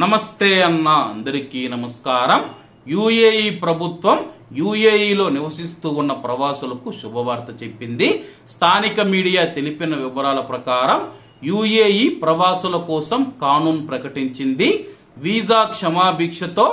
నమస్తే అన్న అందరికీ నమస్కారం. యుఏఈ ప్రభుత్వం యుఏఈలో నివసిస్తూ ఉన్న ప్రవాసులకు శుభవార్త చెప్పింది. స్థానిక మీడియా తెలిపిన వివరాల ప్రకారం యుఏఈ ప్రవాసుల కోసం కానూన్ ప్రకటించింది. వీసా క్షమాభిక్షతో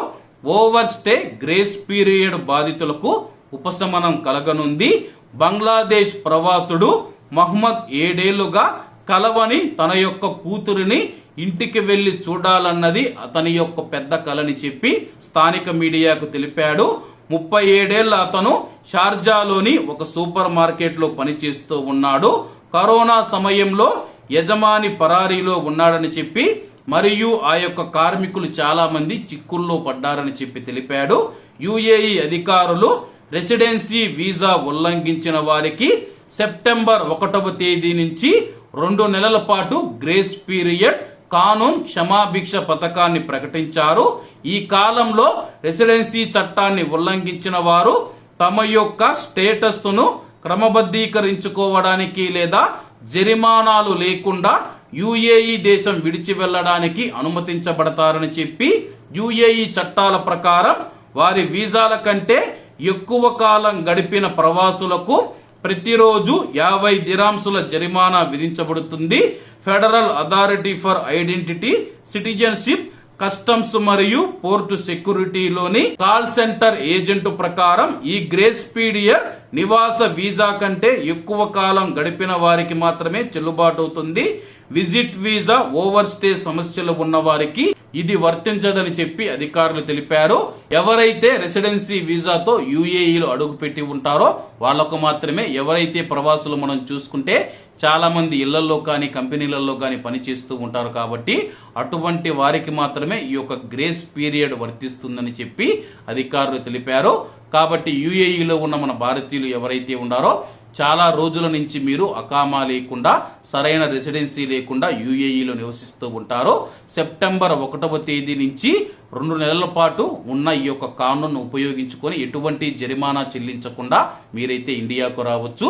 ఓవర్ స్టే గ్రేస్ పీరియడ్ బాధితులకు ఉపశమనం కలగనుంది. బంగ్లాదేశ్ ప్రవాసుడు మహ్మద్ ఏడేళ్ళుగా కలవని తన యొక్క కూతురిని ఇంటికి వెళ్ళి చూడాలన్నది అతని యొక్క పెద్ద కలని చెప్పి స్థానిక మీడియాకు తెలిపాడు. ముప్పై ఏడేళ్ళ అతను షార్జాలోని ఒక సూపర్ మార్కెట్లో పనిచేస్తూ ఉన్నాడు. కరోనా సమయంలో యజమాని పరారీలో ఉన్నాడని చెప్పి మరియు ఆ యొక్క కార్మికులు చాలా మంది చిక్కుల్లో పడ్డారని చెప్పి తెలిపాడు. యుఏఈ అధికారులు రెసిడెన్సీ వీసా ఉల్లంఘించిన వారికి సెప్టెంబర్ ఒకటవ తేదీ నుంచి రెండు నెలల పాటు గ్రేస్ పీరియడ్ కానూన్ క్షమాభిక్ష పథకాన్ని ప్రకటించారు. ఈ కాలంలో రెసిడెన్సీ చట్టాన్ని ఉల్లంఘించిన వారు తమ యొక్క స్టేటస్ను క్రమబద్ధీకరించుకోవడానికి లేదా జరిమానాలు లేకుండా యుఏఈ దేశం విడిచి వెళ్ళడానికి అనుమతించబడతారని చెప్పి యుఏఈ చట్టాల ప్రకారం వారి వీసాల కంటే ఎక్కువ కాలం గడిపిన ప్రవాసులకు ప్రతిరోజు యాభై దిరాంసుల జరిమానా విధించబడుతుంది. Federal authority for identity citizenship customs మరియు పోర్టు సెక్యూరిటీలోని కాల్ సెంటర్ ఏజెంట్ ప్రకారం ఈ గ్రేస్ పీరియడ్ నివాస వీసా కంటే ఎక్కువ కాలం గడిపిన వారికి మాత్రమే చెల్లుబాటు అవుతుంది విజిట్ వీసా ఓవర్ స్టే సమస్యలు ఉన్న వారికి ఇది వర్తించదని చెప్పి అధికారులు తెలిపారు. ఎవరైతే రెసిడెన్సీ వీసాతో యూఏఈలో అడుగుపెట్టి ఉంటారో వాళ్ళకు మాత్రమే ఎవరైతే ప్రవాసులు మనం చూసుకుంటే చాలామంది ఇళ్ళలో కానీ కంపెనీలలో కానీ పనిచేస్తూ ఉంటారు కాబట్టి అటువంటి వారికి మాత్రమే ఈ యొక్క గ్రేస్ పీరియడ్ వర్తిస్తుందని చెప్పి అధికారులు తెలిపారు. కాబట్టి యుఏఈలో ఉన్న మన భారతీయులు ఎవరైతే ఉన్నారో చాలా రోజుల నుంచి మీరు అకామా లేకుండా సరైన రెసిడెన్సీ లేకుండా యుఏఈలో నివసిస్తూ ఉంటారు. సెప్టెంబర్ ఒకటవ తేదీ నుంచి రెండు నెలల పాటు ఉన్న ఈ యొక్క కానూన్ను ఉపయోగించుకొని ఎటువంటి జరిమానా చెల్లించకుండా మీరైతే ఇండియాకు రావచ్చు.